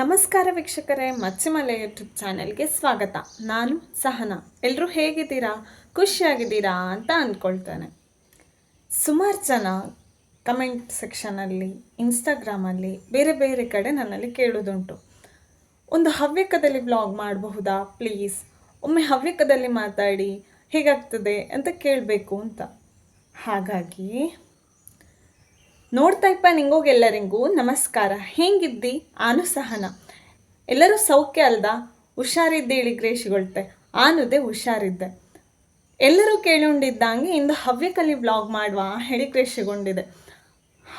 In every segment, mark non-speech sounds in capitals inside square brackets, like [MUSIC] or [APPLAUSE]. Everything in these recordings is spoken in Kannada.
ನಮಸ್ಕಾರ ವೀಕ್ಷಕರೇ ಮಚ್ಚಿಮಲೆ ಯೂಟ್ಯೂಬ್ ಚಾನೆಲ್ಗೆ ಸ್ವಾಗತ. ನಾನು ಸಹನಾ. ಎಲ್ಲರೂ ಹೇಗಿದ್ದೀರಾ? ಖುಷಿಯಾಗಿದ್ದೀರಾ ಅಂತ ಅಂದ್ಕೊಳ್ತೇನೆ. ಸುಮಾರು ಜನ ಕಮೆಂಟ್ ಸೆಕ್ಷನಲ್ಲಿ ಇನ್ಸ್ಟಾಗ್ರಾಮಲ್ಲಿ ಬೇರೆ ಬೇರೆ ಕಡೆ ನನ್ನಲ್ಲಿ ಕೇಳೋದುಂಟು. ಒಂದು ಹವ್ಯಕದಲ್ಲಿ ವ್ಲಾಗ್ ಮಾಡಬಹುದಾ? ಪ್ಲೀಸ್ ಒಮ್ಮೆ ಹವ್ಯಕದಲ್ಲಿ ಮಾತಾಡಿ, ಹೇಗಾಗ್ತದೆ ಅಂತ ಕೇಳಬೇಕು ಅಂತ. ಹಾಗಾಗಿ ನೋಡ್ತಾ ಇಪ್ಪ ನಿಂಗೋಗೆಲ್ಲರಿಗೂ ನಮಸ್ಕಾರ. ಹೇಗಿದ್ದಿ? ಆನು ಸಹನ. ಎಲ್ಲರೂ ಸೌಖ್ಯ ಅಲ್ದ? ಹುಷಾರಿದ್ದೇಳಿ ಗ್ರೇಷಿಗೊಳ್ತೆ ಆನುದೆ ಹುಷಾರಿದ್ದೆ. ಎಲ್ಲರೂ ಕೇಳಿಕೊಂಡಿದ್ದಂಗೆ ಇಂದು ಹವ್ಯಕಲಿ ವ್ಲಾಗ್ ಮಾಡುವ ಹೇಳಿ ಕ್ರೇಷಿಗೊಂಡಿದೆ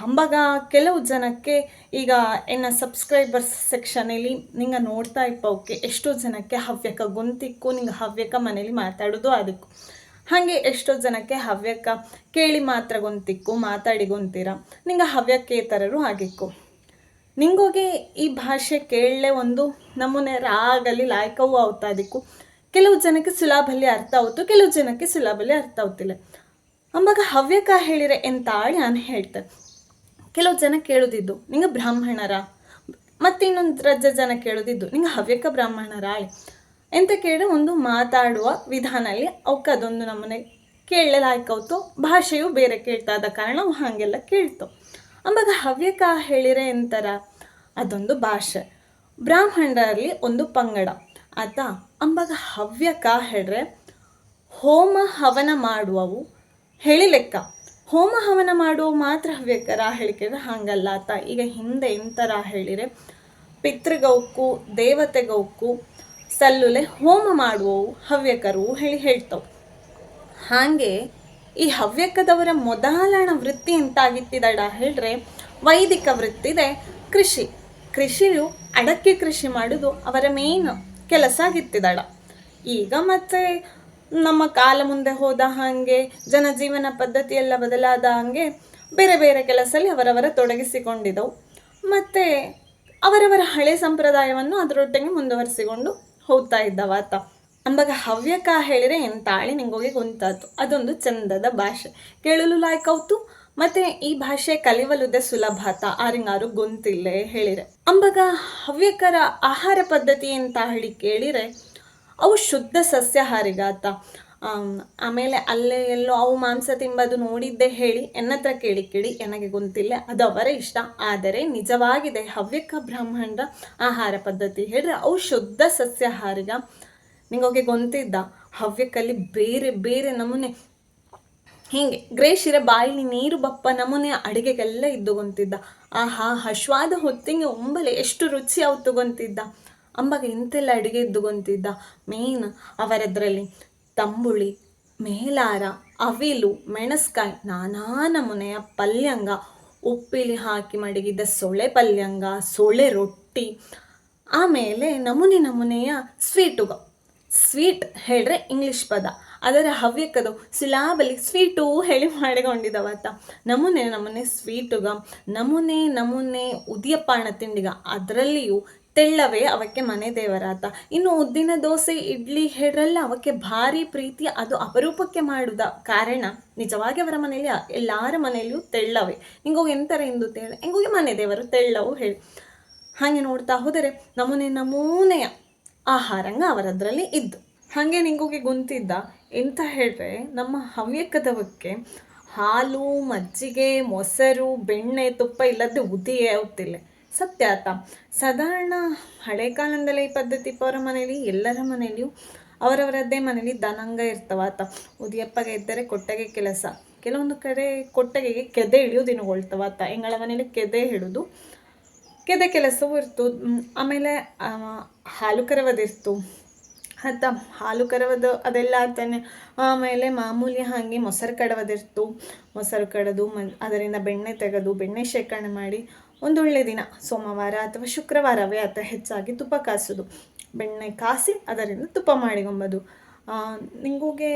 ಅಂಬಾಗ ಕೆಲವು ಜನಕ್ಕೆ ಈಗ ಎನ್ನ ಸಬ್ಸ್ಕ್ರೈಬರ್ಸ್ ಸೆಕ್ಷನಲ್ಲಿ ನಿಂಗೆ ನೋಡ್ತಾ ಇಪ್ಪ ಓಕೆ. ಎಷ್ಟೋ ಜನಕ್ಕೆ ಹವ್ಯಕ ಗೊಂತಿಕ್ಕು, ನಿಂಗೆ ಹವ್ಯಕ ಮನೇಲಿ ಮಾತಾಡೋದು ಅದಕ್ಕೂ. ಹಾಗೆ ಎಷ್ಟೋ ಜನಕ್ಕೆ ಹವ್ಯಕ ಕೇಳಿ ಮಾತ್ರ ಗೊಂತಿಕ್ಕು ಮಾತಾಡಿ ಗೊಂತೀರ ನಿಂಗೆ ಹವ್ಯಕೇತರರು ಆಗಿಕ್ಕು. ನಿಂಗೋಗಿ ಈ ಭಾಷೆ ಕೇಳಲೆ ಒಂದು ನಮೂನೆ ರಾಗಲಿ ಲಾಯ್ಕವೂ ಆವ್ತಾ ಅದಕ್ಕೂ ಕೆಲವು ಜನಕ್ಕೆ ಸುಲಭಲ್ಲಿ ಅರ್ಥ ಆಯ್ತು ಕೆಲವು ಜನಕ್ಕೆ ಸುಲಭಲಿ ಅರ್ಥ ಆಗ್ತಿಲ್ಲ ಅಂಬಾಗ ಹವ್ಯಕ ಹೇಳಿರೆ ಎಂತಾಳಿ ನಾನು ಹೇಳ್ತೆ. ಕೆಲವು ಜನ ಕೇಳೋದಿದ್ದು, ನಿಂಗೆ ಬ್ರಾಹ್ಮಣರ. ಮತ್ತೆ ಇನ್ನೊಂದು ರಜ್ಜ ಜನ ಕೇಳೋದಿದ್ದು, ನಿಂಗೆ ಹವ್ಯಕ ಬ್ರಾಹ್ಮಣರ ಆಳಿ ಎಂತ ಕೇಳಿ ಒಂದು ಮಾತಾಡುವ ವಿಧಾನ ಅಲ್ಲಿ ಅವಕ್ಕೆ ಅದೊಂದು ನಮ್ಮನೆ ಕೇಳಲಾಯ್ಕವ್ತು ಭಾಷೆಯು ಬೇರೆ ಕೇಳ್ತಾ ಇದ್ದ ಕಾರಣ ಹಾಗೆಲ್ಲ ಕೇಳ್ತು. ಅಂಬಾಗ ಹವ್ಯಕ ಹೇಳಿರೆ ಎಂತರ ಅದೊಂದು ಭಾಷೆ. ಬ್ರಾಹ್ಮಣರಲ್ಲಿ ಒಂದು ಪಂಗಡ. ಆತ ಅಂಬಾಗ ಹವ್ಯಕ ಹೇಳ್ರೆ, ಹೋಮ ಹವನ ಮಾಡುವವು ಹೇಳಿ ಲೆಕ್ಕ. ಹೋಮ ಹವನ ಮಾಡುವ ಮಾತ್ರ ಹವ್ಯಕರ ಹೇಳಿಕೆ ಹಾಗಲ್ಲ ಆತ. ಈಗ ಹಿಂದೆ ಎಂತರ ಹೇಳಿರೆ, ಪಿತೃಗೌಕ್ಕು, ದೇವತೆಗೌಕ್ಕು ಸಲ್ಲುಲೆ ಹೋಮ ಮಾಡುವವು ಹವ್ಯಕರು ಹೇಳಿ ಹೇಳ್ತವು. ಹಾಗೆ ಈ ಹವ್ಯಕದವರ ಮೊದಲಣ ವೃತ್ತಿ ಎಂತಾಗಿತ್ತಿದಡ ಹೇಳ್ರೆ, ವೈದಿಕ ವೃತ್ತಿದೆ ಕೃಷಿ. ಕೃಷಿಯು ಅಡಕೆ ಕೃಷಿ ಮಾಡುವುದು ಅವರ ಮೇನ್ ಕೆಲಸ ಆಗಿತ್ತಿದಡ ಈಗ ಮತ್ತೆ ನಮ್ಮ ಕಾಲ ಮುಂದೆ ಹೋದ ಹಾಗೆ, ಜನಜೀವನ ಪದ್ಧತಿ ಎಲ್ಲ ಬದಲಾದ ಹಾಗೆ ಬೇರೆ ಬೇರೆ ಕೆಲಸಲ್ಲಿ ಅವರವರ ತೊಡಗಿಸಿಕೊಂಡಿದ್ದವು ಮತ್ತು ಅವರವರ ಹಳೆ ಸಂಪ್ರದಾಯವನ್ನು ಅದರೊಟ್ಟಿಗೆ ಮುಂದುವರಿಸಿಕೊಂಡು ಹೋಗ್ತಾ ಇದ್ದವ ಆತ ಅಂಬಾಗ ಹವ್ಯಕ ಹೇಳಿದ್ರೆ ಎಂತಾಳಿ ನಿಂಗೋಗಿ ಕುಂತಾತು ಅದೊಂದು ಚಂದದ ಭಾಷೆ. ಕೇಳಲು ಲಾಯ್ಕೌತು, ಮತ್ತೆ ಈ ಭಾಷೆ ಕಲಿವಲುದೆ ಸುಲಭಾತ ಆರಿಂಗಾರು ಗೊಂತಿಲ್ಲೇ ಹೇಳಿರೆ. ಅಂಬಾಗ ಹವ್ಯಕರ ಆಹಾರ ಪದ್ಧತಿ ಅಂತ ಹೇಳಿ ಕೇಳಿರೆ, ಅವು ಶುದ್ಧ ಸಸ್ಯಾಹಾರಿಗಾತ ಆಮೇಲೆ ಅಲ್ಲೇ ಎಲ್ಲೋ ಅವು ಮಾಂಸ ತಿಂಬದು ನೋಡಿದ್ದೆ ಹೇಳಿ, ಎನ್ನತ್ರ ಕೇಳಿ ಕೇಳಿ ನನಗೆ ಗೊತ್ತಿಲ್ಲ, ಅದು ಅವರ ಇಷ್ಟ. ಆದರೆ ನಿಜವಾಗಿದೆ, ಹವ್ಯಕ ಬ್ರಾಹ್ಮಣರ ಆಹಾರ ಪದ್ಧತಿ ಹೇಳಿದ್ರೆ ಅವು ಶುದ್ಧ ಸಸ್ಯಾಹಾರಿಗ. ನಿಮಗೆ ಗೊಂತಿದ್ದ ಹವ್ಯಕಲ್ಲಿ ಬೇರೆ ಬೇರೆ ನಮೂನೆ. ಹೀಗೆ, ಗ್ರೇಷಿರ ಬಾಯಿಲಿ ನೀರು ಬಪ್ಪ ನಮೂನೆ ಅಡುಗೆಗೆಲ್ಲ ಇದ್ದು ಗೊಂತಿದ್ದ. ಆಹಾ, ಹಶ್ವಾದ ಹೊತ್ತಿಗೆ ಒಂಬಲೆ ಎಷ್ಟು ರುಚಿ ಅವು ಗೊಂತಿದ್ದ. ಅಂಬಾಗ ಇಂತೆಲ್ಲ ಅಡುಗೆ ಇದ್ದು ಗೊಂತಿದ್ದ. ಮೇನ್ ಅವರದ್ರಲ್ಲಿ ತಂಬುಳಿ, ಮೇಲಾರ, ಅವಿಲು, ಮೆಣಸ್ಕಾಯಿ, ನಾನಾ ನಮೂನೆಯ ಪಲ್ಯಂಗ, ಉಪ್ಪಿಲಿ ಹಾಕಿ ಮಡಗಿದ್ದ ಸೊಳೆ ಪಲ್ಯಂಗ, ಸೊಳೆ ರೊಟ್ಟಿ, ಆಮೇಲೆ ನಮೂನೆ ನಮೂನೆಯ ಸ್ವೀಟುಗ ಸ್ವೀಟ್ ಹೇಳಿದ್ರೆ ಇಂಗ್ಲಿಷ್ ಪದ. ಅದರ ಹವ್ಯಕದು ಸಿಲಾಬಲಿ ಸ್ವೀಟು ಹೇಳಿ ಮಾಡಿಕೊಂಡಿದ್ದಾವತ್ತ ನಮೂನೆ ನಮೂನೆ ಸ್ವೀಟುಗ ನಮೂನೆ ನಮೂನೆ ಉದಿಯಪ್ಪಾಣ ತಿಂಡಿಗ. ಅದರಲ್ಲಿಯೂ ತೆಳ್ಳವೇ ಅವಕ್ಕೆ ಮನೆ ದೇವರಾತ ಇನ್ನು ಉದ್ದಿನ ದೋಸೆ, ಇಡ್ಲಿ ಹೇಳ್ರಲ್ಲ ಅವಕ್ಕೆ ಭಾರಿ ಪ್ರೀತಿ ಅದು ಅಪರೂಪಕ್ಕೆ ಮಾಡುದ ಕಾರಣ ನಿಜವಾಗಿ ಅವರ ಮನೆಯಲ್ಲಿ ಎಲ್ಲರ ಮನೆಯಲ್ಲೂ ತೆಳ್ಳವೆ. ಹಿಂಗೋಗಿ ಎಂತರ ಎಂದು ತೇಳ ಹಿಂಗೋಗಿ ಮನೆ ದೇವರು ತೆಳ್ಳವು ಹೇಳಿ. ಹಾಗೆ ನೋಡ್ತಾ ಹೋದರೆ ನಮೂನೆ ನಮೂನೆಯ ಆಹಾರಂಗ ಅವರದ್ರಲ್ಲಿ ಇದ್ದು. ಹಾಗೆ ನಿಂಗೋಗಿ ಗುಂತಿದ್ದ ಎಂತ ಹೇಳ್ರೆ, ನಮ್ಮ ಹವ್ಯಕದವಕ್ಕೆ ಹಾಲು, ಮಜ್ಜಿಗೆ, ಮೊಸರು, ಬೆಣ್ಣೆ, ತುಪ್ಪ ಇಲ್ಲದೆ ಉದಿಯೇ ಆಗುತ್ತಿಲ್ಲ ಸತ್ಯ ಆತ ಸಾಧಾರಣ ಹಳೆ ಕಾಲದಿಂದಲೇ ಈ ಪದ್ಧತಿ ಅವರ ಮನೆಯಲ್ಲಿ, ಎಲ್ಲರ ಮನೆಯಲ್ಲಿಯೂ ಅವರವರದ್ದೇ ಮನೇಲಿ ದನಂಗ ಇರ್ತವಾತ ಉದಿಯಪ್ಪಗೆ ಇದ್ದರೆ ಕೊಟ್ಟಗೆ ಕೆಲಸ. ಕೆಲವೊಂದು ಕಡೆ ಕೊಟ್ಟಗೆಗೆ ಕೆದೆ ಇಳಿಯೋದಿನಗೊಳ್ತಾವ ಆತ ಹೆಂಗಳ ಮನೇಲಿ ಕೆದೆ ಹಿಡಿದು ಕೆದೆ ಕೆಲಸವೂ ಇರ್ತು. ಆಮೇಲೆ ಹಾಲು ಕರವದಿರ್ತು ಆತ ಹಾಲು ಕರವದು ಅದೆಲ್ಲ ಆತನೆ. ಆಮೇಲೆ ಮಾಮೂಲಿ ಹಾಗೆ ಮೊಸರು ಕಡವದಿರ್ತು. ಮೊಸರು ಕಡದು, ಮ, ಅದರಿಂದ ಬೆಣ್ಣೆ ತೆಗೆದು, ಬೆಣ್ಣೆ ಶೇಖರಣೆ ಮಾಡಿ ಒಂದೊಳ್ಳೆ ದಿನ, ಸೋಮವಾರ ಅಥವಾ ಶುಕ್ರವಾರವೇ ಆತ ಹೆಚ್ಚಾಗಿ ತುಪ್ಪ ಕಾಸೋದು. ಬೆಣ್ಣೆ ಕಾಸಿ ಅದರಿಂದ ತುಪ್ಪ ಮಾಡಿಕೊಂಬೋದು. ನಿಂಗೋಗೆ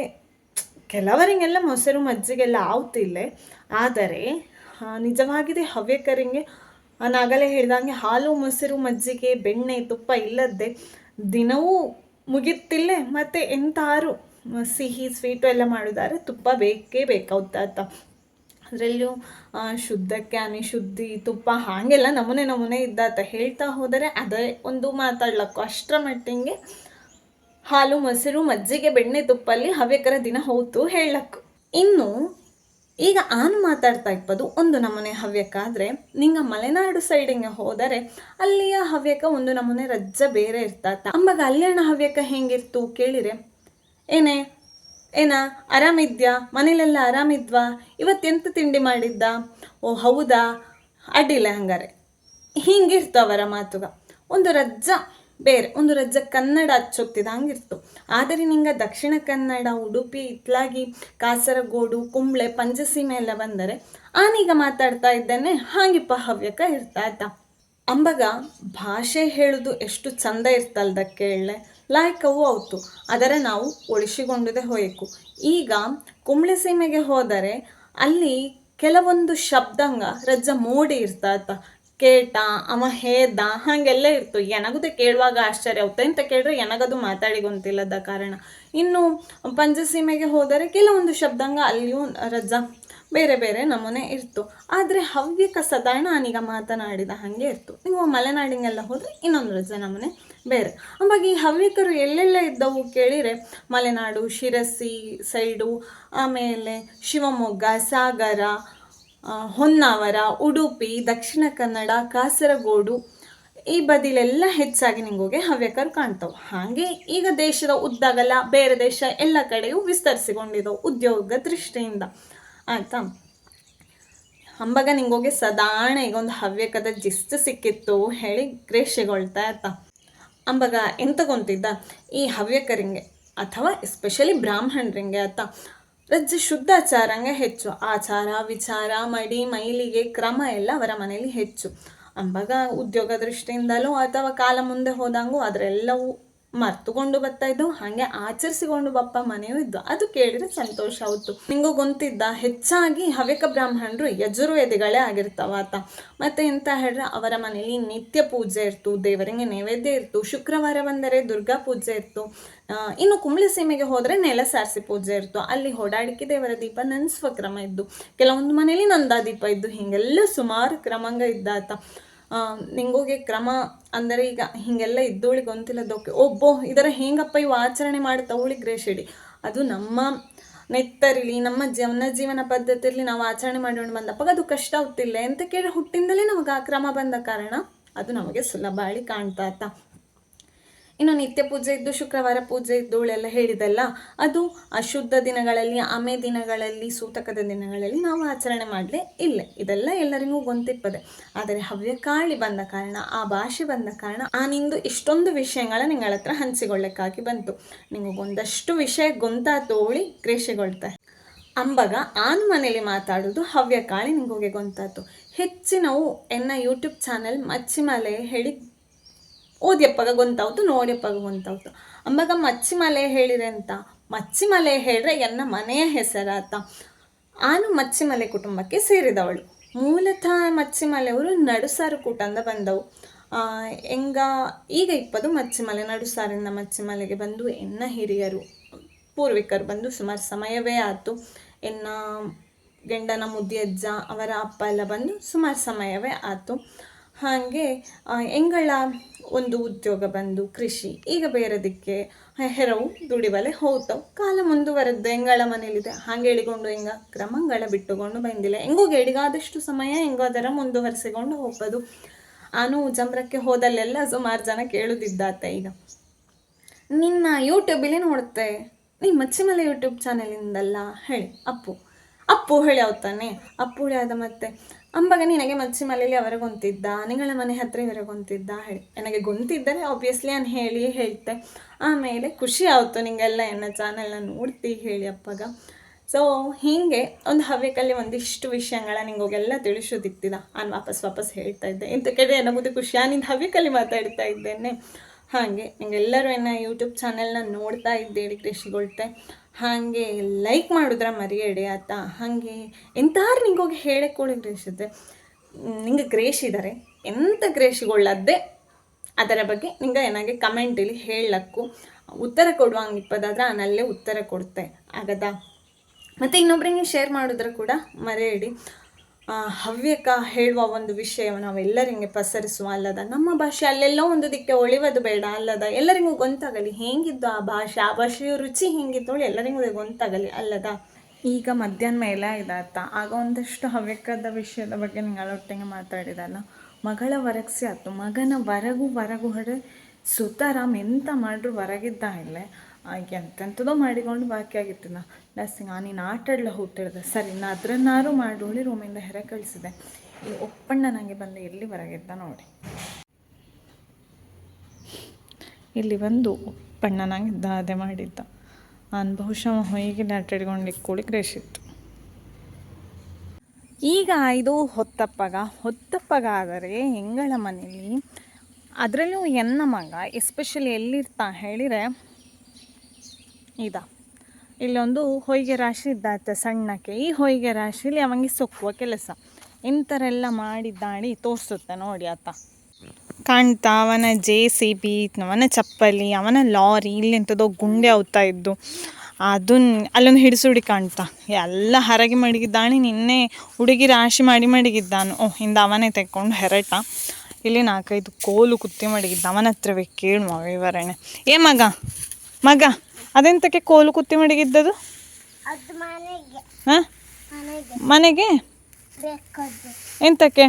ಕೆಲವರಿಗೆಲ್ಲ ಮೊಸರು ಮಜ್ಜಿಗೆಲ್ಲ ಆವ್ತಿಲ್ಲ, ಆದರೆ ನಿಜವಾಗಿದೆ ಹವ್ಯಕರಿಗೆ ನಾಗಲೇ ಹೇಳ್ದಂಗೆ ಹಾಲು, ಮೊಸರು, ಮಜ್ಜಿಗೆ, ಬೆಣ್ಣೆ, ತುಪ್ಪ ಇಲ್ಲದೆ ದಿನವೂ ಮುಗಿತಿಲ್ಲ ಮತ್ತು ಎಂತಾರು ಸಿಹಿ, ಸ್ವೀಟು ಎಲ್ಲ ಮಾಡೋದಾದ್ರೆ ತುಪ್ಪ ಬೇಕೇ ಬೇಕಾಗ್ತಾತ ಅದರಲ್ಲೂ ಶುದ್ಧಕ್ಕೆ ಅನಿಶುದ್ಧಿ ತುಪ್ಪ ಹಾಗೆಲ್ಲ ನಮೂನೆ ನಮೂನೆ ಇದ್ದಾತ ಹೇಳ್ತಾ ಹೋದರೆ ಅದೇ ಒಂದು ಮಾತಾಡ್ಲಕ್ಕು. ಅಷ್ಟರ ಮಟ್ಟಿಗೆ ಹಾಲು, ಮೊಸರು, ಮಜ್ಜಿಗೆ, ಬೆಣ್ಣೆ ತುಪ್ಪಲ್ಲಿ ಹವ್ಯಕರ ದಿನ ಹೋತು ಹೇಳಕ್ಕು. ಇನ್ನು, ಈಗ ಆನು ಮಾತಾಡ್ತಾ ಇಪ್ಪದು ಒಂದು ನಮೂನೆ ಹವ್ಯಕ ಆದರೆ, ನಿಂಗ ಮಲೆನಾಡು ಸೈಡಿಗೆ ಹೋದರೆ ಅಲ್ಲಿಯ ಹವ್ಯಕ ಒಂದು ನಮೂನೆ ರಜ್ಜ ಬೇರೆ ಇರ್ತಾತ. ಅಂಬಾಗ ಅಲ್ಲಿಯಣ್ಣ ಹವ್ಯಕ ಹೆಂಗಿರ್ತು ಕೇಳಿರೆ. ಏನೇ ಏನ ಆರಾಮಿದ್ಯಾ? ಮನೇಲೆಲ್ಲ ಆರಾಮಿದ್ವಾ? ಇವತ್ತೆಂತ ತಿಂಡಿ ಮಾಡಿದ್ದ? ಓ, ಹೌದಾ? ಅಡ್ಡಿಲ್ಲ ಹಂಗಾರೆ. ಹಿಂಗಿರ್ತು ಅವರ ಮಾತುಗ. ಒಂದು ರಜ್ಜ, ಬೇರೆ, ಒಂದು ರಜ್ಜ ಕನ್ನಡ ಅಚ್ಚೊತ್ತಿದ ಹಂಗಿರ್ತು. ಆದರೆ ನಿಂಗೆ ದಕ್ಷಿಣ ಕನ್ನಡ, ಉಡುಪಿ, ಇತ್ಲಾಗಿ, ಕಾಸರಗೋಡು, ಕುಂಬ್ಳೆ ಪಂಚಸೀಮೆ ಎಲ್ಲ ಬಂದರೆ ಆನೀಗ ಮಾತಾಡ್ತಾ ಇದ್ದಾನೆ, ಹಾಂಗಿಪ್ಪ ಹವ್ಯಕ ಇರ್ತಾ ಆಯ್ತಾ ಅಂಬಗ ಭಾಷೆ ಹೇಳೋದು ಎಷ್ಟು ಚಂದ ಇರ್ತಲ್ದ ಕೇಳಲೆ. ಲಾಯ್ಕವು ಆಯ್ತು ಆದರೆ ನಾವು ಉಳಿಸಿಕೊಂಡುದೇ ಹೋಯಿಕು ಈಗ ಕುಂಬಳೆ ಸೀಮೆಗೆ ಹೋದರೆ ಅಲ್ಲಿ ಕೆಲವೊಂದು ಶಬ್ದಂಗ ರಜ್ಜ ಮೂಡಿ ಇರ್ತಾತ. ಕೇಟ ಅವ ಹೇದ ಹಾಗೆಲ್ಲ ಇರ್ತು. ಎನಗುದೇ ಕೇಳುವಾಗ ಆಶ್ಚರ್ಯ ಆಗುತ್ತೆ ಅಂತ ಕೇಳಿದ್ರೆ ಎನಗದು ಮಾತಾಡಿಗೊಂತಿಲ್ಲದ ಕಾರಣ. ಇನ್ನು ಪಂಚಸೀಮೆಗೆ ಹೋದರೆ ಕೆಲವೊಂದು ಶಬ್ದಂಗ ಅಲ್ಲಿಯೂ ರಜ್ಜ ಬೇರೆ ಬೇರೆ ನಮೂನೆ ಇರ್ತು. ಆದರೆ ಹವ್ಯಕ ಸಾಧಾರಣ ನಾನೀಗ ಮಾತನಾಡಿದ ಹಾಗೆ ಇರ್ತು. ನೀವು ಮಲೆನಾಡಿಗೆಲ್ಲ ಹೋದರೆ ಇನ್ನೊಂದು ರಜೆ ನಮೂನೆ ಬೇರೆ. ಅವಾಗ ಈ ಹವ್ಯಕರು ಎಲ್ಲೆಲ್ಲ ಇದ್ದವು ಕೇಳಿದರೆ ಮಲೆನಾಡು, ಶಿರಸಿ ಸೈಡು ಆಮೇಲೆ ಶಿವಮೊಗ್ಗ, ಸಾಗರ ಹೊನ್ನಾವರ, ಉಡುಪಿ, ದಕ್ಷಿಣ ಕನ್ನಡ, ಕಾಸರಗೋಡು ಈ ಬದಿಲೆಲ್ಲ ಹೆಚ್ಚಾಗಿ ನಿಂಗೋಗೆ ಹವ್ಯಕರು ಕಾಣ್ತಾವೆ. ಹಾಗೆ ಈಗ ದೇಶದ ಉದ್ದಾಗಲ್ಲ ಬೇರೆ ದೇಶ ಎಲ್ಲ ಕಡೆಯೂ ವಿಸ್ತರಿಸಿಕೊಂಡಿದ್ದವು ಉದ್ಯೋಗ ದೃಷ್ಟಿಯಿಂದ. ಆಯ್ತಾ? ಅಂಬಾಗ ನಿಂಗೋಗಿ ಸದಾಣ ಈಗ ಒಂದು ಹವ್ಯಕದ ಜಿಸ್ಟ್ ಸಿಕ್ಕಿತ್ತು ಹೇಳಿ ಗ್ರೇಷಿಗೊಳ್ತಾ ಆಯ್ತಾ ಅಂಬಾಗ ಎಂತ ಗೊಂತಿದ್ದ ಈ ಹವ್ಯಕರಿಂಗೆ ಅಥವಾ ಎಸ್ಪೆಷಲಿ ಬ್ರಾಹ್ಮಣರಿಂಗೆ ಆಯ್ತಾ ರಜ್ಜ ಶುದ್ಧಾಚಾರಂಗೆ ಹೆಚ್ಚು. ಆಚಾರ, ವಿಚಾರ, ಮಡಿ, ಮೈಲಿಗೆ ಕ್ರಮ ಎಲ್ಲ ಅವರ ಮನೆಯಲ್ಲಿ ಹೆಚ್ಚು. ಅಂಬಾಗ ಉದ್ಯೋಗ ದೃಷ್ಟಿಯಿಂದಲೂ ಅಥವಾ ಕಾಲ ಮುಂದೆ ಹೋದಂಗೂ ಅದರೆಲ್ಲವೂ ಮರ್ತುಕೊಂಡು ಬರ್ತಾ ಇದ್ದವು, ಹಾಗೆ ಆಚರಿಸಿಕೊಂಡು ಬಪ್ಪ ಮನೆಯೂ ಇದ್ದು, ಅದು ಕೇಳಿದ್ರೆ ಸಂತೋಷ ಆಯಿತು ನಿಂಗೂ ಗೊಂತಿದ್ದ ಹೆಚ್ಚಾಗಿ ಹವ್ಯಕ ಬ್ರಾಹ್ಮಣರು ಯಜುರ್ವೇದಿಗಳೇ ಆಗಿರ್ತಾವ ಆತ. ಮತ್ತೆ ಎಂತ ಹೇಳಿದ್ರೆ ಅವರ ಮನೆಯಲ್ಲಿ ನಿತ್ಯ ಪೂಜೆ ಇರ್ತು, ದೇವರಿಗೆ ನೈವೇದ್ಯ ಇರ್ತು, ಶುಕ್ರವಾರ ಬಂದರೆ ದುರ್ಗಾ ಪೂಜೆ ಇರ್ತು ಇನ್ನು ಕುಂಬಳಿ ಸೀಮೆಗೆ ಹೋದರೆ ನೆಲ ಸಾರಿಸಿ ಪೂಜೆ ಇರ್ತು. ಅಲ್ಲಿ ಹೊಡಾಡಿಕೆ ದೇವರ ದೀಪ ನೆನೆಸುವ ಕ್ರಮ ಇದ್ದು, ಕೆಲವೊಂದು ಮನೆಯಲ್ಲಿ ನಂದಾ ದೀಪ ಇದ್ದು, ಹೀಗೆಲ್ಲ ಸುಮಾರು ಕ್ರಮಾಂಗ ಇದ್ದಾತ ನಿಂಗೋಗೆ ಕ್ರಮ ಅಂದರೆ ಈಗ ಹೀಗೆಲ್ಲ ಇದ್ದೋಳಿಗೆ ಗೊಂತಿಲ್ಲದೋಕೆ ಒಬ್ಬೋ, ಇದರ ಹೆಂಗಪ್ಪ ಇವು ಆಚರಣೆ ಮಾಡ್ತವಳಿಗೆ ಗ್ರೇಷಿಡಿ? ಅದು ನಮ್ಮ ನೆತ್ತರಿಲಿ, ನಮ್ಮ ಜೀವನ ಜೀವನ ಪದ್ಧತಿಯಲ್ಲಿ ನಾವು ಆಚರಣೆ ಮಾಡೋಣ ಬಂದಪ್ಪಗ ಅದು ಕಷ್ಟ ಆಗ್ತಿಲ್ಲ ಅಂತ ಕೇಳಿ ಹುಟ್ಟಿಂದಲೇ ನಮಗೆ ಆ ಕ್ರಮ ಬಂದ ಕಾರಣ ಅದು ನಮಗೆ ಸುಲಭ ಆಳಿ ಕಾಣ್ತಾತ ಇನ್ನು ನಿತ್ಯ ಪೂಜೆ ಇದ್ದು ಶುಕ್ರವಾರ ಪೂಜೆ ಇದ್ದೋಳೆಲ್ಲ ಹೇಳಿದಲ್ಲ, ಅದು ಅಶುದ್ಧ ದಿನಗಳಲ್ಲಿ, ಆಮೆ ದಿನಗಳಲ್ಲಿ, ಸೂತಕದ ದಿನಗಳಲ್ಲಿ ನಾವು ಆಚರಣೆ ಮಾಡಲೇ ಇಲ್ಲ. ಇದೆಲ್ಲ ಎಲ್ಲರಿಗೂ ಗೊಂತಿಪ್ಪದೆ. ಆದರೆ ಹವ್ಯಕಾಳಿ ಬಂದ ಕಾರಣ, ಆ ಭಾಷೆ ಬಂದ ಕಾರಣ, ಆ ನಿಂದು ಇಷ್ಟೊಂದು ವಿಷಯಗಳ ನಿಂಗಳ ಹತ್ರ ಹಂಚಿಕೊಳ್ಳಕ್ಕಾಗಿ ಬಂತು. ನಿಮಗೊಂದಷ್ಟು ವಿಷಯ ಗೊಂತಾತೋಳಿ ಕ್ರೇಷೆಗೊಳ್ತಾ ಅಂಬಗ ಆನ್ ಮನೇಲಿ ಮಾತಾಡೋದು ಹವ್ಯಕಾಳಿ ನಿಮಗೆ ಗೊಂತಾಯ್ತು ಹೆಚ್ಚಿನವು ಎನ್ನ ಯೂಟ್ಯೂಬ್ ಚಾನೆಲ್ ಮಚ್ಚಿಮಲೆ ಹೇಳಿ ಓದ್ಯಪ್ಪಾಗ ಗೊಂತಾವ್ತು ನೋಡ್ಯಪ್ಪಗ ಗೊಂತಾವ್ತು. ಅಂಬಾಗ ಮಚ್ಚಿಮಲೆ ಹೇಳಿದೆ ಅಂತ. ಮಚ್ಚಿಮಲೆ ಹೇಳ್ರೆ ಎನ್ನ ಮನೆಯ ಹೆಸರಾತ ಆನು ಮಚ್ಚಿಮಲೆ ಕುಟುಂಬಕ್ಕೆ ಸೇರಿದವಳು. ಮೂಲತಃ ಮಚ್ಚಿಮಲೆಯವರು ನಡುಸಾರು ಕೂಟಂದ ಬಂದವು. ಎಂಗ ಈಗ ಇಪ್ಪದು ಮಚ್ಚಿಮಲೆ, ನಡುಸಾರಿಂದ ಮಚ್ಚಿಮಲೆಗೆ ಬಂದು ಎನ್ನ ಹಿರಿಯರು. ಪೂರ್ವಿಕರು ಬಂದು ಸುಮಾರು ಸಮಯವೇ ಆಯಿತು ಎನ್ನ ಗಂಡನ ಮುದ್ದಿಯಜ್ಜ ಅವರ ಅಪ್ಪ ಎಲ್ಲ ಬಂದು ಸುಮಾರು ಸಮಯವೇ ಆಯಿತು ಹಾಗೆ ಎಂಗಳ ಒಂದು ಉದ್ಯೋಗ ಬಂದು ಕೃಷಿ, ಈಗ ಬೇರೆದಕ್ಕೆ ಹೆರವು ದುಡಿಬಲೆ ಹೋಗ್ತಾವ್ ಕಾಲ ಮುಂದುವರೆದ್ದು ಹೆಂಗಳ ಮನೇಲಿದೆ. ಹಾಗೆ ಹೇಳಿಕೊಂಡು ಹೆಂಗ? ಕ್ರಮಗಳ ಬಿಟ್ಟುಕೊಂಡು ಬಂದಿಲ್ಲ. ಹೆಂಗೋ ಗೆಡಿಗಾದಷ್ಟು ಸಮಯ ಹೆಂಗೋ ಅದರ ಮುಂದುವರೆಸಿಕೊಂಡು ಹೋಗ್ಬೋದು ನಾನು ಜಂಬ್ರಕ್ಕೆ ಹೋದಲ್ಲೆಲ್ಲ ಸುಮಾರು ಜನ ಕೇಳುದಿದ್ದಾತ ಈಗ. ನಿನ್ನ ಯೂಟ್ಯೂಬಲ್ಲಿ ನೋಡುತ್ತೆ ನೀ ಮಚ್ಚಿಮಲೆ ಯೂಟ್ಯೂಬ್ ಚಾನಲಿಂದಲ್ಲ. ಹೇಳಿ, ಅಪ್ಪು. ಅಪ್ಪು ಹೇಳಿ ಅವ್ತಾನೆ ಅಪ್ಪು ಹೇಳಿ ಆದ ಮತ್ತೆ. ಅಂಬಾಗ ನಿನಗೆ ಮಚ್ಚಿಮಲೆಯಲ್ಲಿ ಅವರ ಅವರಿಗೊಂತಿದ್ದ, ನಿಗಳ ಮನೆ ಹತ್ರ ಇವರಿಗೊಂತಿದ್ದ, ಹೇಳಿ. ನನಗೆ ಗೊಂತಿದ್ದರೆ ಆಬ್ವಿಯಸ್ಲಿ ನಾನು ಹೇಳಿ ಹೇಳ್ತೆ. ಆಮೇಲೆ ಖುಷಿ ಆಯ್ತು ನಿಂಗೆಲ್ಲ ಎನ್ನ ಚಾನೆಲ್ನ ನೋಡ್ತಿ ಹೇಳಿ ಅಪ್ಪಾಗ. ಸೊ ಹೀಗೆ ಒಂದು ಹವ್ಯಕಲ್ಲಿ ಒಂದಿಷ್ಟು ವಿಷಯಗಳ ನಿಂಗೋಗೆಲ್ಲ ತಿಳಿಸೋದಿತ್ತಿದ. ನಾನು ವಾಪಸ್ ವಾಪಸ್ ಹೇಳ್ತಾ ಇದ್ದೆ. ಇಂಥ ಕಡೆ ಏನಾಗುತ್ತೆ ಖುಷಿ. ನಿಂದು ಹವ್ಯಕಲ್ಲಿ ಮಾತಾಡ್ತಾ ಇದ್ದೇನೆ. ಹಾಗೆ ನಿಂಗೆಲ್ಲರೂ ಏನ ಯೂಟ್ಯೂಬ್ ಚಾನೆಲ್ನ ನೋಡ್ತಾ ಇದ್ದೇಳಿ ಕೃಷಿಗೊಳ್ತೆ ಹಾಗೆ ಲೈಕ್ ಮಾಡಿದ್ರೆ ಮರಿಯಡಿ ಆತ ಹಾಗೆ ಎಂತಾರು ಹೋಗಿ ಹೇಳೇ ಕೂಡ ಗ್ರೇಷಿದೆ ನಿಂಗೆ ಗ್ರೇಷ್ ಇದ್ದಾರೆ ಎಂಥ ಗ್ರೇಷಿಗೊಳ್ಳದ್ದೆ ಅದರ ಬಗ್ಗೆ ನಿಂಗೆ ಏನಾಗೆ ಕಮೆಂಟಲ್ಲಿ ಹೇಳಕ್ಕು ಉತ್ತರ ಕೊಡುವಂಗಿಪ್ಪದಾದ್ರೆ ನಾನಲ್ಲೇ ಉತ್ತರ ಕೊಡ್ತೆ ಆಗದಾ? ಮತ್ತು ಇನ್ನೊಬ್ಬರಿಗೆ ಶೇರ್ ಮಾಡಿದ್ರೆ ಕೂಡ ಮರೆಯಡಿ ಹವ್ಯಕ ಹೇಳುವ ಒಂದು ವಿಷಯವು ನಾವೆಲ್ಲರಿಗೆ ಪಸರಿಸುವ ಅಲ್ಲದ, ನಮ್ಮ ಭಾಷೆ ಅಲ್ಲೆಲ್ಲೋ ಒಂದು ದಿಕ್ಕೆ ಒಳಿವದು ಬೇಡ ಅಲ್ಲದ, ಎಲ್ಲರಿಗೂ ಗೊಂತಾಗಲಿ. ಹೇಗಿದ್ದು ಆ ಭಾಷೆ, ಆ ಭಾಷೆಯ ರುಚಿ ಹೇಗಿತ್ತು ಎಲ್ಲರಿಗೂ ಗೊಂತಾಗಲಿ ಅಲ್ಲದ. ಈಗ ಮಧ್ಯಾಹ್ನ ಮೇಲೆ ಇದಾತ ಆಗ ಒಂದಷ್ಟು ಹವ್ಯಕದ ವಿಷಯದ ಬಗ್ಗೆ ನಿಗಳೊಟ್ಟಿಗೆ ಮಾತಾಡಿದಲ್ಲ. ಮಗಳ ವರಗ್ಸಿ ಆಯ್ತು. ಮಗನ ವರಗು ವರಗು ಹೊಡೆ ಸುತಾರಾಮ್ ಎಂತ ಮಾಡ್ರು ಹೊರಗಿದ್ದ ಇಲ್ಲೇ. ಎಂತೆಂಥದೋ ಮಾಡಿಕೊಂಡು ಬಾಕಿ ಆಗಿತ್ತು. ನಾ ಲಾಸ್ಟಿಗೆ ಆ, ನೀನು ಆಟಾಡ್ಲ ಹೋಗ್ತಿಳ್ದೆ ಸರಿ, ನಾ ಅದ್ರನ್ನಾರು ಮಾಡೋಳಿ ರೂಮಿಂದ ಹೆರ ಕಳಿಸಿದೆ. ಈ ಒಪ್ಪಣ್ಣ ನನಗೆ ಬಂದು ಎಲ್ಲಿ ಹೊರಗಿದ್ದ ನೋಡಿ. ಇಲ್ಲಿ ಬಂದು ಒಪ್ಪಣ್ಣ ನಂಗೆ ದಾದೆ ಮಾಡಿದ್ದ. ನಾನು ಬಹುಶಃ ಹೊಯ್ಗೆ ಆಟಾಡ್ಕೊಂಡು ಇಕ್ಕೊಳ್ಳಿ ಕ್ರೇಷಿತ್ತು ಈಗ ಇದು ಹೊತ್ತಪ್ಪಗ ಹೊತ್ತಪ್ಪಗ ಆದರೆ ಹೆಂಗಳ ಮನೇಲಿ ಅದರಲ್ಲೂ ಎನ್ನ ಮಗ ಎಸ್ಪೆಷಲಿ ಎಲ್ಲಿರ್ತಾ ಹೇಳಿದರೆ ಇದ. ಇಲ್ಲೊಂದು ಹೊಯ್ಗೆ ರಾಶಿ ಇದ್ದಾತ ಸಣ್ಣಕ್ಕೆ. ಈ ಹೊಯ್ಗೆ ರಾಶಿಲಿ ಅವಂಗೆ ಸೊಕ್ಕುವ ಕೆಲಸ. ಇಂಥರೆಲ್ಲ ಮಾಡಿದ್ದಾಡಿ ತೋರಿಸುತ್ತೆ ನೋಡಿ ಆತ. ಕಾಣ್ತಾ ಅವನ ಜೆ ಸಿ ಬಿ, ಅವನ ಚಪ್ಪಲಿ, ಅವನ ಲಾರಿ ಇಲ್ಲಿಂಥದ್ದು ಗುಂಡೆ ಅವ್ತಾ ಇದ್ದು. ಅದನ್ನ ಅಲ್ಲೊಂದು ಹಿಡಿಸುಡಿ ಕಾಣ್ತಾ. ಎಲ್ಲ ಹರಗಿ ಮಡಗಿದ್ದಾಣಿ ನಿನ್ನೆ ಹುಡುಗಿ ರಾಶಿ ಮಾಡಿ ಮಡಗಿದ್ದಾನು. ಓ ಹಿಂದೆ ಅವನೇ ತೆಕ್ಕೊಂಡು ಹೆರಟ. ಇಲ್ಲಿ ನಾಲ್ಕೈದು ಕೋಲು ಕುತ್ತಿ ಮಡಗಿದ್ದ. ಅವನ ಹತ್ರವೇ ಕೇಳುವ ವಿವರಣೆ. ಏ ಮಗ ಮಗ. ಅದೆಂತಕ್ಕೆ ಕೋಲು ಕುತ್ತಿ ಮಡಗಿದ್ದದು? ಹಾಂ? ಮನೆಗೆ. ಎಂತಕ್ಕೆ?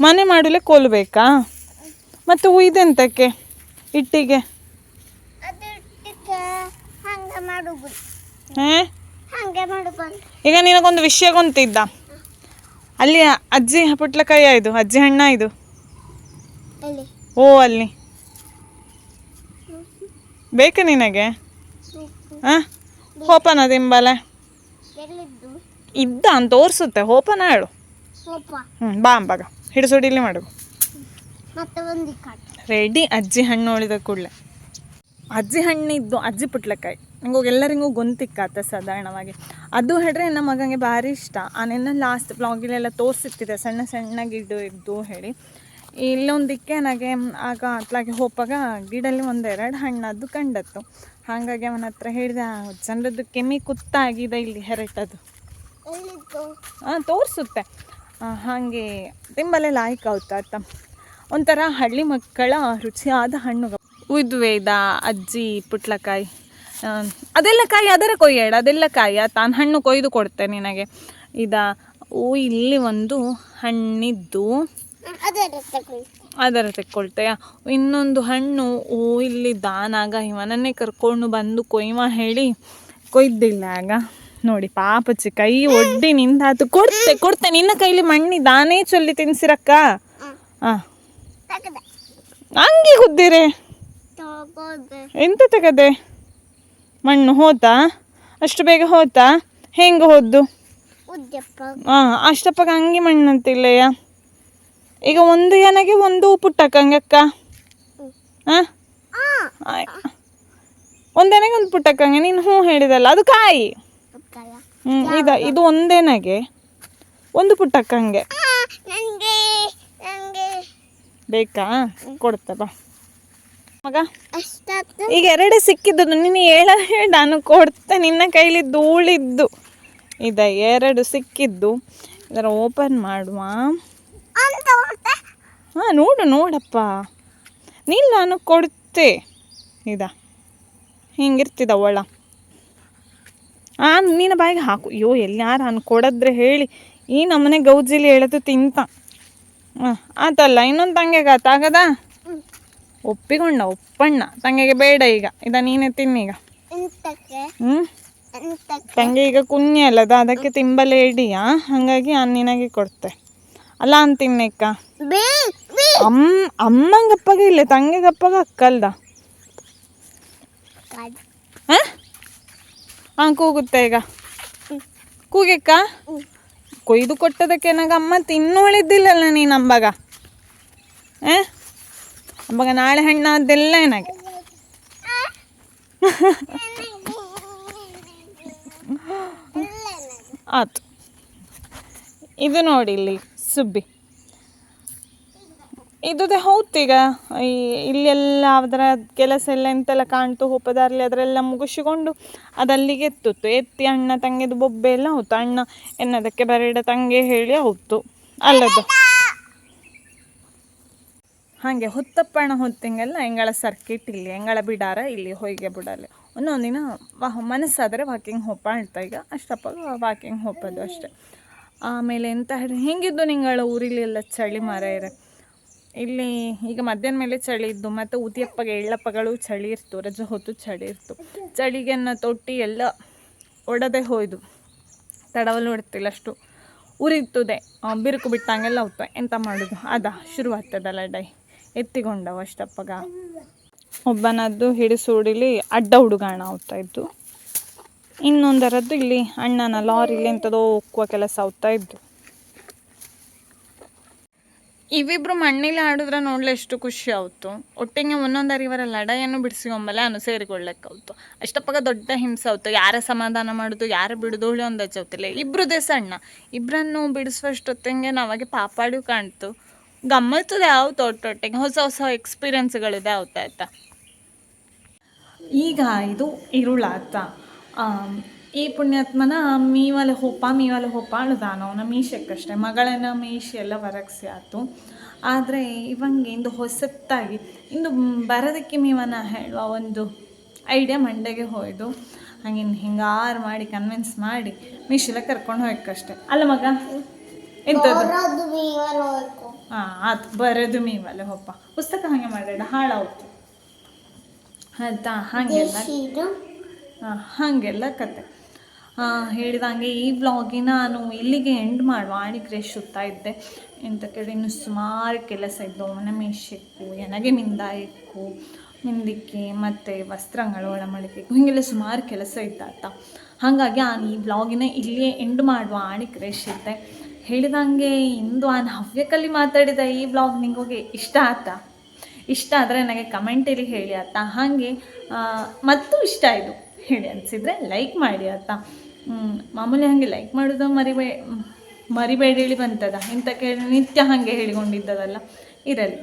ಮನೆ ಮಾಡಲೆ. ಕೋಲು ಬೇಕಾ? ಮತ್ತು ಇದೆಂತಕ್ಕೆ? ಇಟ್ಟಿಗೆ? ಅದು ಇಟ್ಟಿಗೆ ಹಂಗೆ ಮಾಡುದು. ಹಾಂ? ಹಂಗೆ ಮಾಡುದು ಈಗ ನಿನಗೊಂದು ವಿಷಯ ಗೊಂತಿದ್ದ ಅಲ್ಲಿ ಅಜ್ಜಿ ಪುಟ್ಲಕಾಯಿ ಇದು ಅಜ್ಜಿ ಹಣ್ಣ ಇದು. ಓ ಅಲ್ಲಿ. ಬೇಕಾ ನಿನಗೆ? ಹಾಂ? ಹೋಪನ ಎಲ್ಲಿದ್ದು? ಇದ್ದ ಅಂತ ತೋರಿಸುತ್ತೆ. ಹೋಪನ ಹೇಳು. ಹ್ಮ್ ಹ್ಞೂ ಬಾ ಅಂಬಾಗ. ಹಿಡಿಸೋಡಿಲಿ ಮಾಡು. ರೆಡಿ ಅಜ್ಜಿ ಹಣ್ಣು ಉಳಿದ ಕೂಡಲೇ. ಅಜ್ಜಿ ಹಣ್ಣಿದ್ದು ಅಜ್ಜಿ ಪುಟ್ಲಕಾಯಿ. ನಂಗೆ ಎಲ್ಲರಿಗೂ ಗೊಂತಿಕ್ಕಾತ ಸಾಧಾರಣವಾಗಿ. ಅದು ಹೇಳ್ರೆ ನಮ್ಮ ಮಗನಿಗೆ ಭಾರಿ ಇಷ್ಟ. ಆನೆಲ್ಲ ಲಾಸ್ಟ್ ಬ್ಲಾಗಿಲೆಲ್ಲ ತೋರಿಸಿರ್ತಿದೆ ಸಣ್ಣ ಸಣ್ಣ ಗಿಡ ಇದ್ದು ಹೇಳಿ. ಇಲ್ಲೊಂದಕ್ಕೆ ನನಗೆ ಆಗ ಅತ್ಲಾಗೆ ಹೋಪಾಗ ಗಿಡಲ್ಲಿ ಒಂದೆರಡು ಹಣ್ಣದು ಕಂಡತ್ತು. ಹಾಗಾಗಿ ಅವನ ಹತ್ರ ಹೇಳಿದೆ ಜನರದ್ದು ಕೆಮ್ಮಿ ಕುತ್ತಾಗಿದೆ ಇಲ್ಲಿ ಹೆರಟದು. ಹಾಂ ತೋರಿಸುತ್ತೆ. ಹಾಗೆ ತಿಂಬಲೆ ಲಾಯ್ಕ್ ಆತ ಒಂಥರ ಹಳ್ಳಿ ಮಕ್ಕಳ ರುಚಿಯಾದ ಹಣ್ಣು ಉದ್ವೇದ ಅಜ್ಜಿ ಪುಟ್ಲಕಾಯಿ ಆ, ಅದೆಲ್ಲ ಕಾಯಿ ಅದರ ಕೊಯ್ಯಾಡ ಅದೆಲ್ಲ ಕಾಯಿ ತಾನು ಹಣ್ಣು ಕೊಯ್ದು ಕೊಡ್ತೆ ನಿನಗೆ. ಇದ ಓ ಇಲ್ಲಿ ಒಂದು ಹಣ್ಣಿದ್ದು ಅದರ ತೆಕ್ಕೊಳ್ತೆಯ? ಇನ್ನೊಂದು ಹಣ್ಣು ಓ ಇಲ್ಲಿ ದಾನಾಗ ಇವನನ್ನೇ ಕರ್ಕೊಂಡು ಬಂದು ಕೊಯ್ಮ ಹೇಳಿ. ಕೊಯ್ದಿಲ್ಲ ಆಗ. ನೋಡಿ ಪಾಪಚ್ಚಿ ಕೈ ಒಡ್ಡಿ ನಿಂದಾತು ಕೊಡ್ತೆ ಕೊಡ್ತೆ ನಿನ್ನ ಕೈಲಿ ಮಣ್ಣಿ ದಾನೇ ಚೊಲ್ಲಿ ತಿನ್ಸಿರಕ್ಕ. ಹಾಂ. ಹಂಗೆ ತಗೋದೆ. ಎಂತ ತೆಗದೆ? ಮಣ್ಣು ಹೋತಾ? ಅಷ್ಟು ಬೇಗ ಹೋತಾ? ಹೆಂಗೆ ಹೋದ್ದು? ಹಾಂ ಅಷ್ಟಪ್ಪಗ ಅಂಗಿ ಮಣ್ಣಂತಿಲ್ಲಯ್ಯ ಈಗ ಒಂದು ಏನಾಗಿ ಒಂದು ಪುಟ್ಟಕ್ಕಂಗಕ್ಕ ಹಾಂ? ಆ ಒಂದೇನಾಗೆ ಒಂದು ಪುಟ್ಟಕ್ಕಂಗೆ ನೀನು ಹ್ಞೂ ಹೇಳಿದಲ್ಲ, ಅದು ಕಾಯಿ. ಹ್ಞೂ ಇದ, ಇದು ಒಂದೇನಾಗೆ ಒಂದು ಪುಟ್ಟಕ್ಕಂಗೆ ಬೇಕಾ? ಕೊಡ್ತೆ ಬಾ. ಮಗ, ಈಗ ಎರಡು ಸಿಕ್ಕಿದ್ದು, ನೀನು ಹೇಳ ನಾನು ಕೊಡ್ತೆ, ನಿನ್ನ ಕೈಲಿ ಧೂಳಿದ್ದು ಇದ ಎರಡು ಸಿಕ್ಕಿದ್ದು, ಇದರ ಓಪನ್ ಮಾಡುವ. ಹಾಂ ನೋಡು ನೋಡಪ್ಪ. ನೀನು ನಾನು ಕೊಡ್ತೆ. ಇದ. ಹಿಂಗಿರ್ತಿದ ಒಳ. ಆ ನಿನ್ನ ಬಾಯಿಗೆ ಹಾಕು. ಅಯ್ಯೋ ಎಲ್ಲಿ ಯಾರು ನಾನು ಕೊಡದ್ರೆ ಹೇಳಿ. ಈ ನಮ್ಮನೆ ಗೌಜಿಲಿ ಹೇಳದು ತಿಂತ. ಹಾಂ ಆತಲ್ಲ ಇನ್ನೊಂದು ತಂಗೆಗೆ ತಾಗದ ಒಪ್ಪಿಕೊಂಡ ಒಪ್ಪಣ್ಣ. ತಂಗೆಗೆ ಬೇಡ ಈಗ. ಇದ ನೀನೇ ತಿನ್ನೀಗ ಹ್ಞೂ ತಂಗೆ ಈಗ ಕುನ್ಯ ಅಲ್ಲದ ಅದಕ್ಕೆ ತಿಂಬಲೇ ಇಡಿಯಾ ಹಾಗಾಗಿ ನಾನು ನಿನಗೆ ಕೊಡ್ತೆ. ಅಲ್ಲ ಅಂತೀನಿ ಅಕ್ಕ. ಅಮ್ಮ ಅಮ್ಮಂಗೆ ಅಮ್ಮ ಇಲ್ಲ ಇಲ್ಲ ಅಪ್ಪಗ ಅಕ್ಕಲ್ದ. ಅಲ್ದ ಹಾಂ? ಕೂಗುತ್ತೆ ಈಗ. ಕೂಗಕ್ಕ ಕೊಯ್ದು ಕೊಟ್ಟದಕ್ಕೆ ಏನಾಗ ಅಮ್ಮ ತಿನ್ನೋಳಿದ್ದಿಲ್ಲಲ್ಲ ನೀನು ಅಂಬಾಗ ಏ ಅಂಬಾಗ ನಾಳೆ ಹಣ್ಣು ಅದೆಲ್ಲ ಏನಾಗೆ [LAUGHS] ಆತು. ಇದು ನೋಡಿ ಇಲ್ಲಿ. ಸುಬ್ಬಿ. ಇದುದೇ ಹೌದು ಈಗ ಈ ಇಲ್ಲೆಲ್ಲ ಅದರ ಕೆಲಸ ಎಲ್ಲ ಎಂತೆಲ್ಲ ಕಾಣ್ತು ಹೋಪದಾರ್ಲಿ ಅದರೆಲ್ಲ ಮುಗಿಸಿಕೊಂಡು ಅದಲ್ಲಿಗೆ ಎತ್ತಿತ್ತು. ಎತ್ತಿ ಅಣ್ಣ ತಂಗಿದು ಬೊಬ್ಬೆ ಎಲ್ಲ ಹೌತು ಅಣ್ಣ ಎನ್ನದಕ್ಕೆ ಬರಡ ತಂಗೆ ಹೇಳಿ ಹೌತು ಅಲ್ಲದು. ಹಾಗೆ ಹೊತ್ತಪ್ಪಣ ಹೊತ್ತಿಂಗೆಲ್ಲ ಎಂಗಳ ಸರ್ಕಿಟ್ ಇಲ್ಲಿ ಎಂಗಳ ಬಿಡಾರ ಇಲ್ಲಿ, ಹೊಯ್ಗೆ ಬಿಡಲ್ಲ ಒಂದೊಂದಿನ ವಾ ಮನಸ್ಸಾದರೆ ವಾಕಿಂಗ್ ಹೋಪ ಈಗ. ಅಷ್ಟಪ್ಪ ವಾಕಿಂಗ್ ಹೋಗೋದು ಅಷ್ಟೆ. ಆಮೇಲೆ ಎಂತ ಹೇಳಿ ಹೆಂಗಿದ್ದು ನಿಂಗಳ ಊರಿಲಿ ಎಲ್ಲ ಚಳಿ ಮರ ಇರ ಇಲ್ಲಿ ಈಗ ಮಧ್ಯಾಹ್ನ ಮೇಲೆ ಚಳಿ ಇದ್ದು, ಮತ್ತು ಉದಿಯಪ್ಪಗೆ ಎಳ್ಳಪ್ಪಗಳು ಚಳಿ ಇರ್ತು, ರಜೆ ಹೊತ್ತು ಚಳಿ ಇರ್ತು. ಚಳಿಗೆನ್ನ ತೊಟ್ಟಿ ಎಲ್ಲ ಒಡದೆ ಹೋಯ್ದು. ತಡವಲು ಹೊಡ್ತಿಲ್ಲ ಅಷ್ಟು. ಉರಿತದೆ. ಬಿರುಕು ಬಿಟ್ಟಂಗೆಲ್ಲ ಹೋಗ್ತವೆ. ಎಂತ ಮಾಡೋದು? ಅದ ಶುರು ಆಗ್ತದಲ್ಲ ಡೈ. ಎತ್ತಿಕೊಂಡವು ಅಷ್ಟಪ್ಪಗ. ಒಬ್ಬನದ್ದು ಹಿಡಿಸೂಡಿಲಿ ಅಡ್ಡ ಹುಡುಗಾಣ ಆಗ್ತಾ ಇದ್ದು. ಇನ್ನೊಂದರದ್ದು ಇಲ್ಲಿ ಅಣ್ಣನ ಲಾರಿಲಿ ಎಂಥದೋ ಹೋಗುವ ಕೆಲಸ ಆಗ್ತಾ ಇದ್ದು ಇವಿಬ್ರು ಮಣ್ಣಿಲಿ ಆಡಿದ್ರೆ ನೋಡ್ಲೆ ಎಷ್ಟು ಖುಷಿ ಆಯ್ತು ಒಟ್ಟಿಗೆ ಒಂದೊಂದರ ಇವರ ಲಡಾಯನ್ನು ಬಿಡಿಸಿಕೊಂಬಲೆ ಅನು ಸೇರಿಕೊಳ್ಳಕ್ಕಾಯ್ತು ಅಷ್ಟಪ್ಪಗ ದೊಡ್ಡ ಹಿಂಸೆ ಆಯ್ತು ಯಾರ ಸಮಾಧಾನ ಮಾಡೋದು ಯಾರು ಬಿಡುದು ಹೇಳಿ ಒಂದು ಇಬ್ರು ಸಣ್ಣ ಅಣ್ಣ. ಇಬ್ಬರನ್ನು ಬಿಡಿಸುವಷ್ಟೊತ್ತಿಗೆ ನಾವಾಗೆ ಪಾಪಾಡು ಕಾಣ್ತು. ಗಮ್ಮತ್ತದ ಯಾವ ಒಟ್ಟೊಟ್ಟಿಗೆ. ಹೊಸ ಹೊಸ ಎಕ್ಸ್ಪೀರಿಯನ್ಸ್ಗಳಿದೆ ಆಯ್ತಾ ಆಯ್ತಾ. ಈಗ ಇದು ಇರುಳಾತ. ಈ ಪುಣ್ಯಾತ್ಮನ ಮೀವಲ ಹೋಪ ಮೀವಲ ಹೋಪ ಅಳ್ದಾನವನ ಮೀಶಕ್ಕಷ್ಟೇ. ಮಗಳನ್ನ ಮೀಶಿ ಎಲ್ಲ ಬರಗ್ಸಿ ಆತು. ಆದರೆ ಇವಂಗೆ ಇಂದು ಹೊಸತ್ತಾಗಿ ಇಂದು ಬರೋದಕ್ಕೆ ಮೀವನ ಹೇಳುವ ಒಂದು ಐಡಿಯಾ ಮಂಡೆಗೆ ಹೋಯ್ದು. ಹಂಗಿನ್ ಹಿಂಗಾರು ಮಾಡಿ ಕನ್ವಿನ್ಸ್ ಮಾಡಿ ಮೀಶೆಲ್ಲ ಕರ್ಕೊಂಡು ಹೋಯ್ಕಷ್ಟೆ. ಅಲ್ಲ ಮಗ ಎಂಥದ್ದು ಹಾಂ ಆತು ಬರೋದು ಮೀವಲ ಹೋಪ. ಪುಸ್ತಕ ಹಾಗೆ ಮಾಡಬೇಡ ಹಾಳಾವ್ತು ಆಯ್ತಾ? ಹಾಗೆಲ್ಲ. ಹಾಗೆಲ್ಲ ಕತೆ. ಹೇಳಿದಂಗೆ ಈ ವ್ಲಾಗಿನ ನಾನು ಇಲ್ಲಿಗೆ ಎಂಡ್ ಮಾಡುವ. ಆಣಿಗ್ರೆ ಸುತ್ತಾ ಇದ್ದೆ. ಎಂತ ಕೇಳಿ ಇನ್ನು ಸುಮಾರು ಕೆಲಸ ಇದ್ದು ಮನೆ ಮೇಷಕ್ಕು ಎನಗೆ ಮಿಂದಾಯಕ್ಕು, ಮಿಂದಿಕ್ಕೆ, ಮತ್ತು ವಸ್ತ್ರಗಳು ಒಳಮಡಿಕೆ ಹೀಗೆಲ್ಲ ಸುಮಾರು ಕೆಲಸ ಇದ್ದಾತ. ಹಾಗಾಗಿ ನಾನು ಈ ವ್ಲಾಗಿನ ಇಲ್ಲಿಯೇ ಎಂಡ್ ಮಾಡುವ ಇತ್ತೆ ಇದ್ದೆ ಹೇಳಿದಂಗೆ ಇಂದು ನಾನು ಹವ್ಯಕಲ್ಲಿ ಮಾತಾಡಿದ ಈ ವ್ಲಾಗ್ ನಿಮಗೆ ಇಷ್ಟ ಆತ? ಇಷ್ಟ ಆದರೆ ನನಗೆ ಕಮೆಂಟಲ್ಲಿ ಹೇಳಿ ಆತ. ಹಾಗೆ ಮತ್ತೂ ಇಷ್ಟ ಆಯಿತು ಹೇಳಿ ಅನಿಸಿದರೆ ಲೈಕ್ ಮಾಡಿ ಆಯ್ತಾ? ಮಾಮೂಲಿ ಹಾಗೆ ಲೈಕ್ ಮಾಡೋದು ಮರಿಬೇ ಮರಿಬೇಡಿ ಹೇಳಿ ಬಂತದ. ಇಂಥ ಕೇಳಿ ನಿತ್ಯ ಹಾಗೆ ಹೇಳಿಕೊಂಡಿದ್ದದಲ್ಲ. ಇರಲಿ.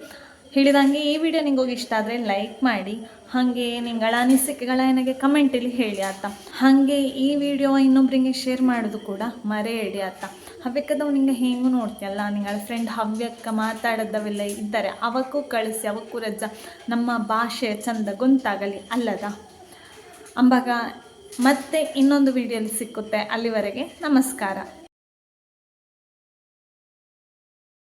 ಹೇಳಿದಂಗೆ ಈ ವಿಡಿಯೋ ನಿಂಗೋಗಿ ಇಷ್ಟ ಆದರೆ ಲೈಕ್ ಮಾಡಿ. ಹಾಗೆ ನಿಮ್ಗಳ ಅನಿಸಿಕೆಗಳ ನನಗೆ ಕಮೆಂಟಲ್ಲಿ ಹೇಳಿ ಆತ ಹಾಗೆ ಈ ವಿಡಿಯೋ ಇನ್ನೊಬ್ಬರಿಗೆ ಶೇರ್ ಮಾಡೋದು ಕೂಡ ಮರೆಯಡಿ ಆತ ಹವ್ಯಕದವ್ ನಿಂಗೆ ಹೇಗೂ ನೋಡ್ತೀಯಲ್ಲ? ನಿಂಗಳ ಫ್ರೆಂಡ್ ಹವ್ಯಕ್ಕ ಮಾತಾಡೋದವೆಲ್ಲ ಇದ್ದಾರೆ ಅವಕ್ಕೂ ಕಳಿಸಿ, ಅವಕ್ಕೂ ರಜ. ನಮ್ಮ ಭಾಷೆ ಚಂದ ಗೊಂತಾಗಲಿ ಅಲ್ಲದ? ಅಂಬಾಗ ಮತ್ತೆ ಇನ್ನೊಂದು ವಿಡಿಯೋಲಿ ಸಿಕ್ಕುತ್ತೆ. ಅಲ್ಲಿವರೆಗೆ ನಮಸ್ಕಾರ.